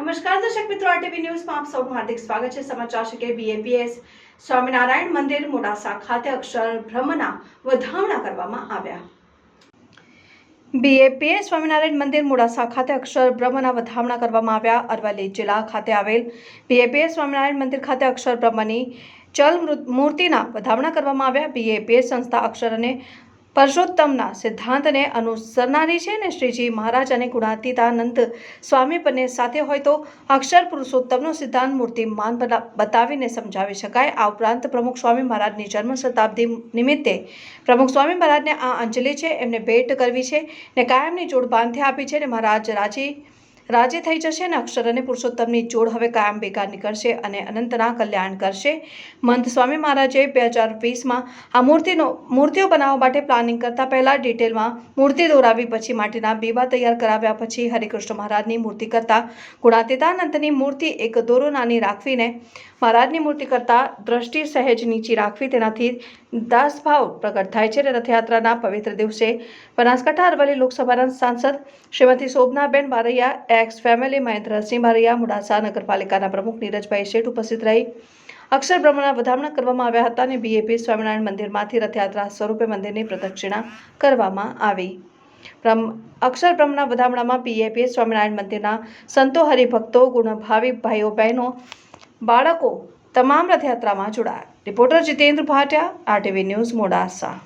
નમસ્કાર, દર્શક મિત્રો આરટીવી ન્યૂઝમાં આપ સૌનું હાર્દિક સ્વાગત છે. સમાચાર છે કે બીએપીએસ સ્વામિનારાયણ મંદિર મોડાસા ખાતે અક્ષર બ્રહ્મના વધામણા કરવામાં આવ્યા. બીએપીએ સ્વામિનારાયણ મંદિર મોડાસા ખાતે અક્ષર બ્રહ્મના વધામણા કરવામાં આવ્યા. અરવલ્લી જિલ્લા ખાતે આવેલ બીએપીએ સ્વામિનારાયણ મંદિર ખાતે અક્ષર બ્રહ્મની ચલ મૂર્તિના વધામણા કરવામાં આવ્યા. બીએપીએસ સંસ્થા અક્ષર અને પરસોત્તમના સિદ્ધાંતને અનુસરનારી છે ને શ્રીજી મહારાજ અને ગુણાતીતાનંદ સ્વામી બંને સાથે હોય તો અક્ષર પુરુષોત્તમનો સિદ્ધાંત મૂર્તિમાન બના- બતાવીને સમજાવી શકાય. આ ઉપરાંત પ્રમુખ સ્વામી મહારાજની જન્મ શતાબ્દી નિમિત્તે પ્રમુખ સ્વામી મહારાજને આ અંજલિ છે. એમને ભેટ કરવી છે ને કાયમની જોડ બાંધી આપી છે અને મહારાજ રાજી રાજી થઈ જશે અને અક્ષર અને પુરુષોત્તમની જોડ હવે કાયમ બેકાર નીકળશે અને અનંતના કલ્યાણ કરશે. મંત સ્વામી મહારાજે બે હજાર વીસમાં આ મૂર્તિનો, મૂર્તિઓ બનાવવા માટે પ્લાનિંગ કરતા પહેલાં ડિટેલમાં મૂર્તિ દોરાવી, પછી માટીના બીબા તૈયાર કરાવ્યા, પછી હરિકૃષ્ણ મહારાજની મૂર્તિ કરતા ગુણાતીતાનંદની મૂર્તિ એક દોરો નાની રાખવીને મહારાજની મૂર્તિ કરતા દ્રષ્ટિ સહેજ નીચી રાખવી, તેનાથી દાસભાવ પ્રગટ થાય છે. અને રથયાત્રાના પવિત્ર દિવસે બનાસકાંઠા અરવલ્લી લોકસભાના સાંસદ શ્રીમતી શોભનાબેન બારૈયા એક્સ ફેમિલી મહેન્દ્રસિંહ બારૈયા, મોડાસા નગરપાલિકાના પ્રમુખ નીરજભાઈ શેઠ ઉપસ્થિત રહી. અક્ષર બ્રહ્મના વધામણા કરવામાં આવ્યા હતા અને બીએપી સ્વામિનારાયણ મંદિરમાંથી રથયાત્રા સ્વરૂપે મંદિરની પ્રદક્ષિણા કરવામાં આવી. અક્ષર બ્રહ્મના વધામણામાં પીએપી સ્વામિનારાયણ મંદિરના સંતો હરિભક્તો, ગુણભાવી ભાઈઓ બહેનો, બાળકો તમામ રથયાત્રામાં જોડાયા. Reporter Jitendra Bhatia RTV news Modasa